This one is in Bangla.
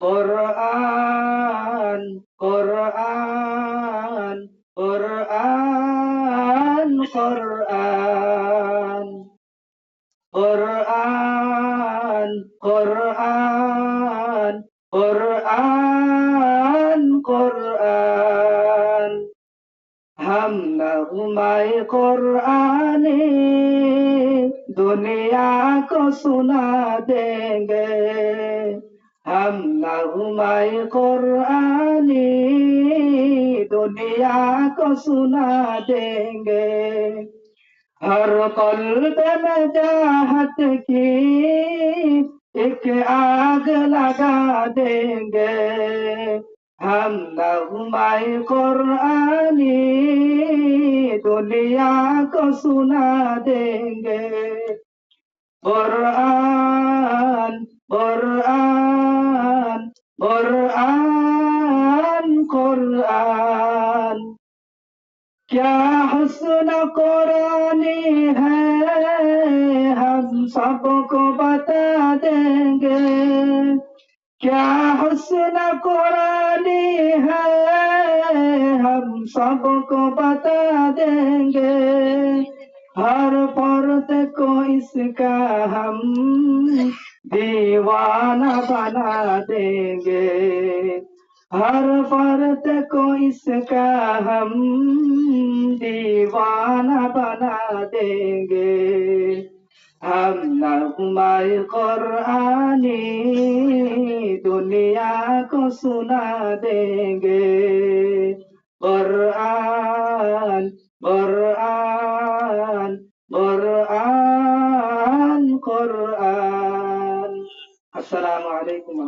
Quran, Quran, Quran, Quran, Quran, Quran, Quran, Quran. Ham na हम Quran कुरानी dunia ko suna denge. আল্লাহুমায় কোরআনি দুনিয়া কো সুনা দেঙ্গে। হর কলবে মে চাহত কি এক আগ লাগা দেঙ্গে। আল্লাহুমায় কোরআনি দুনিয়া কো সুনা দেঙ্গে। কোরআন কোরআন क्या हसन कुरानी है? हम सबको बता देंगे। क्या हसन कुरानी है? हम सबको बता देंगे। हर पर्द को इसका हम दीवाना बना देंगे। हर फर्द को इसका हम दीवाना बना देंगे हम नगमाए कुरानी दुनिया को सुना देंगे कुरान कुरान कुरान कुरान अस्सलाम वालेकुम